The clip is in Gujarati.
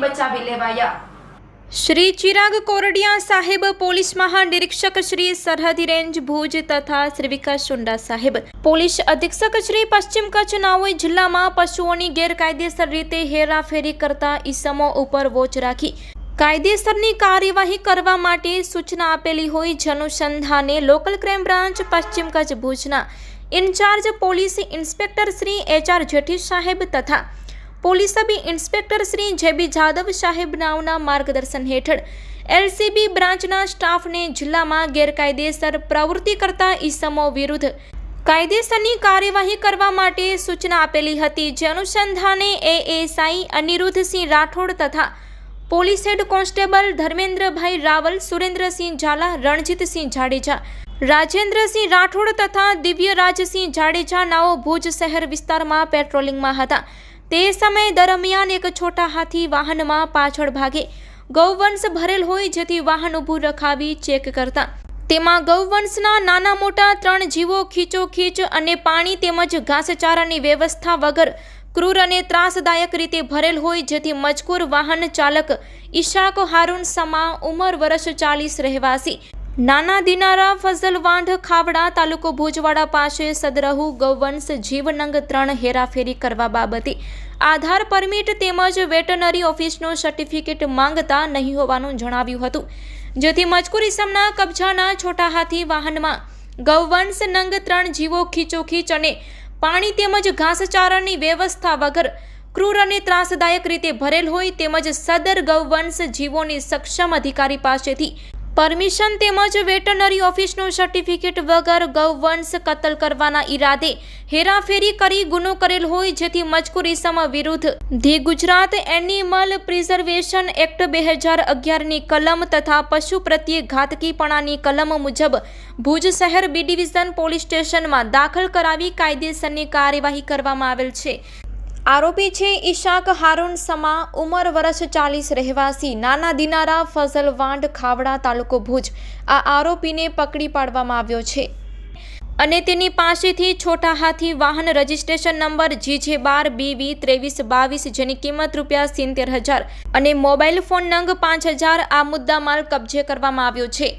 બચાવી લેવાયા. શ્રી ચિરાગ કોરડિયા સાહેબ, પોલીસ મહાનિરીક્ષક શ્રી સરહદી રેન્જ ભુજ તથા શ્રી વિકાસ સુંડા સાહેબ. પોલીસ અધિક્ષક શ્રી પશ્ચિમ કચ્છ નાઓઈ જિલ્લામાં પશુઓની ગેરકાયદેસર રીતે હેરાફેરી કરતા ઈસમો ઉપર વોચ રાખી. કાયદેસરની કાર્યવાહી કરવા માટે સૂચના આપેલી હોય જનુસંધાને લોકલ ક્રાઇમ બ્રાન્ચ પશ્ચિમ કચ્છ ભુજના. In charge police inspector Shri H R Jethi સાહેબ તથા police sub inspector Shri J B Jadav સાહેબ નાવના માર્ગદર્શન હેઠળ એલસીબી બ્રાન્ચના સ્ટાફને જિલ્લામાં ગેરકાયદેસર પ્રવૃત્તિ કરતા ઈસમો વિરુદ્ધ કાયદેસરની કાર્યવાહી કરવા માટે સૂચના આપેલી હતી. જે અનુસંધાને એએસઆઈ અનિરુદ્ધસિંહ રાઠોડ તથા police head constable Dharmendrabhai Raval, Surendrasinh Zala, Ranjitsinh Jadeja, Rajendrasinh Rathod તથા દિવ્યરાજસિંહ જાડેજા નાઓ ભુજ શહેર વિસ્તારમાં પેટ્રોલિંગમાં હતા. તે સમય દરમિયાન એક છોટા હાથી વાહનમાં પાછળ ભાગે ગૌવંશ ભરેલ હોય જેથી વાહન ઊભું રખાવી ચેક કરતા. તેમાં ગૌવંશના નાના મોટા ત્રણ જીવો ખીચોખીચ અને પાણી તેમજ ઘાસચારાની વ્યવસ્થા વગર ક્રૂર અને ત્રાસદાયક રીતે ભરેલ હોય જેથી મજકૂર વાહન ચાલક ઈશાક હારૂન સમા ઉંમર વર્ષ ચાલીસ રહેવાસી નાના દિનારા ફઝલવાંઢ ખાવડા તાલુકો ભુજવાડા પાસે સદરહુ ગૌવંશ જીવનંગ ત્રણ હેરાફેરી કરવા બાબતે આધાર પરમિટ તેમજ વેટનરી ઓફિસનો સર્ટિફિકેટ માંગતા નહીં હોવાનું જણાવ્યું હતું. જેથી મજકૂર ઇસમના કબજાના છોટા હાથી વાહનમાં ગૌવંશ નંગ ત્રણ જીવો ખીચોખીચ અને પાણી તેમજ ઘાસચારાની વ્યવસ્થા વગર ક્રૂર અને ત્રાસદાયક રીતે ભરેલ હોય તેમજ સદર ગૌવંશ જીવોની સક્ષમ અધિકારી પાસેથી પરમિશન તેમજ વેટનરી ઓફિસનું સર્ટિફિકેટ વગર ગૌવંશ કતલ કરવાના ઈરાદે હેરાફેરી કરી ગુનો કરેલ હોય જેથી મજકૂર ઇસમ વિરુદ્ધ the Gujarat animal preservation act બે હજાર અગિયારની કલમ તથા પશુ પ્રત્યે ઘાતકીપણાની કલમ મુજબ ભુજ શહેર બી ડિવિઝન પોલીસ સ્ટેશનમાં દાખલ કરાવી કાયદેસરની કાર્યવાહી કરવામાં આવેલ છે. આરોપી છે ઈશાક હારૂન સમા, ઉંમર વર્ષ ચાલીસ, રહેવાસી, નાના દિનારા, ફઝલ વાંડ ખાવડા તાલુકો ભુજ. આ આરોપીને પકડી પાડવામાં આવ્યો છે. અને તેની પાસેથી છોટા હાથી વાહન રજિસ્ટ્રેશન નંબર જીજે બાર બીવી ત્રેવીસ બાવીસ જેની કિંમત રૂપિયા સિત્તેર હજાર અને મોબાઈલ ફોન નંગ પાંચ હજાર આ મુદ્દામાલ કબજે કરવામાં આવ્યો છે.